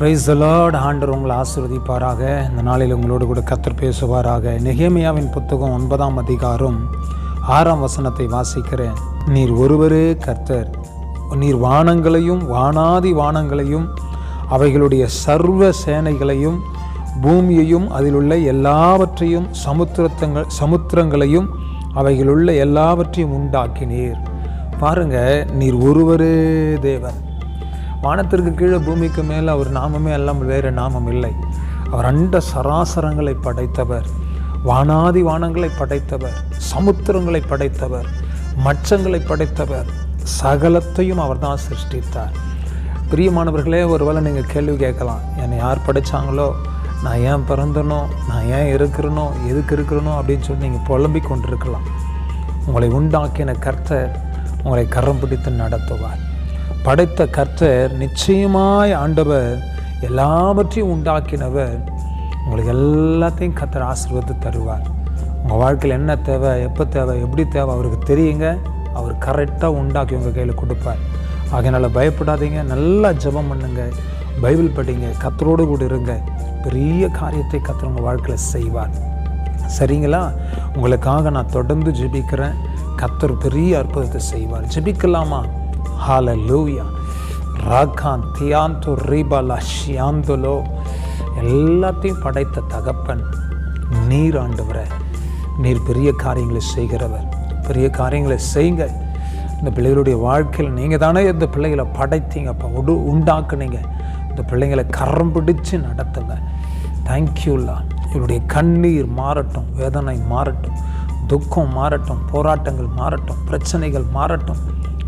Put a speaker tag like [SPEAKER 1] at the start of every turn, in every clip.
[SPEAKER 1] Price Lord ஆண்டர் உங்களை ஆசிர்வதிப்பாராக. இந்த நாளில் உங்களோடு கூட கத்தர் பேசுவாராக. நெகேமியாவின் புத்தகம் ஒன்பதாம் அதிகாரம் ஆறாம் வசனத்தை வாசிக்கிறேன். நீர் ஒருவரே கர்த்தர். நீர் வானங்களையும் வானாதி வானங்களையும் அவைகளுடைய சர்வ சேனைகளையும் பூமியையும் அதிலுள்ள எல்லாவற்றையும் சமுத்திரத்தங்கள் சமுத்திரங்களையும் அவைகளுள்ள எல்லாவற்றையும் உண்டாக்கினீர். பாருங்க நீர் ஒருவரே தேவன். வானத்திற்கு கீழே பூமிக்கு மேலே அவர் நாமமே எல்லாம் வேறு நாமம் இல்லை. அவர் அண்ட சராசரங்களை படைத்தவர். வானாதி வானங்களை படைத்தவர். சமுத்திரங்களை படைத்தவர். மச்சங்களை படைத்தவர். சகலத்தையும் அவர் தான் சிருஷ்டித்தார். பிரியமானவர்களே ஒருவேளை நீங்கள் கேள்வி கேட்கலாம். என்னை யார் படைத்தாங்களோ நான் ஏன் பிறந்தனோ? நான் ஏன் இருக்கிறனோ? எதுக்கு இருக்கிறனோ? அப்படின்னு சொல்லி நீங்கள் புலம்பிக் கொண்டிருக்கலாம். உங்களை உண்டாக்கின கர்த்தர் உங்களை கரம் பிடித்து நடத்துவார். படைத்த கர்த்தர் நிச்சயமாய் ஆண்டவர் எல்லாவற்றையும் உண்டாக்கினவர். உங்களுக்கு எல்லாத்தையும் கர்த்தர் ஆசீர்வதித்து தருவார். உங்கள் வாழ்க்கையில் என்ன தேவை எப்போ தேவை எப்படி தேவை அவருக்கு தெரியுங்க. அவர் கரெக்டாக உண்டாக்கி உங்கள் கையில் கொடுப்பார். ஆகையினால பயப்படாதீங்க நல்லா ஜெபம் பண்ணுங்க பைபிள் படிங்க கத்தரோடு கூட இருங்க. பெரிய காரியத்தை கத்தர் உங்கள் வாழ்க்கையில் செய்வார். சரிங்களா? உங்களுக்காக நான் தொடர்ந்து ஜெபிக்கிறேன். கத்தர் பெரிய அற்புதத்தை செய்வார். ஜெபிக்கலாமா? ஹாலலூயா ராகான் தியாந்து ரீபாலா ஷியாந்துலோ எல்லாத்தையும் படைத்த தகப்பன் நீர் ஆண்டவரை. நீர் பெரிய காரியங்களை செய்கிறவர். பெரிய காரியங்களை செய்யுங்க. இந்த பிள்ளைகளுடைய வாழ்க்கையில் நீங்கள் தானே இந்த பிள்ளைகளை படைத்தீங்கப்பா உடு உண்டாக்குனீங்க. இந்த பிள்ளைங்களை கரம் பிடிச்சு நடத்துங்க. தேங்க்யூல்லா இவருடைய கண்ணீர் மாறட்டும் வேதனை மாறட்டும் துக்கம் மாறட்டும் போராட்டங்கள் மாறட்டும் பிரச்சனைகள் மாறட்டும்.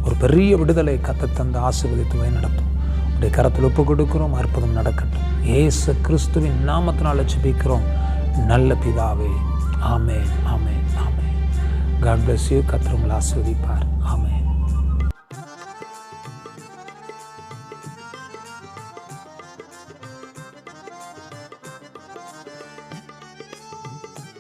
[SPEAKER 1] ஒரு பெரிய விடுதலை கத்த தந்து ஆசீர்வதித்து வழி நடத்தும். உடைய கரத்தில் ஒப்பு கொடுக்கிறோம் அற்புதம் நடக்கட்டும். ஏசு கிறிஸ்துவின் நாமத்தினால் ஜெபிக்கிறோம். நல்ல பிதாவே ஆமே ஆமே ஆமே காட் பிளஸ் யூ கத்திரங்களை ஆஸ்வதிப்பார் ஆமே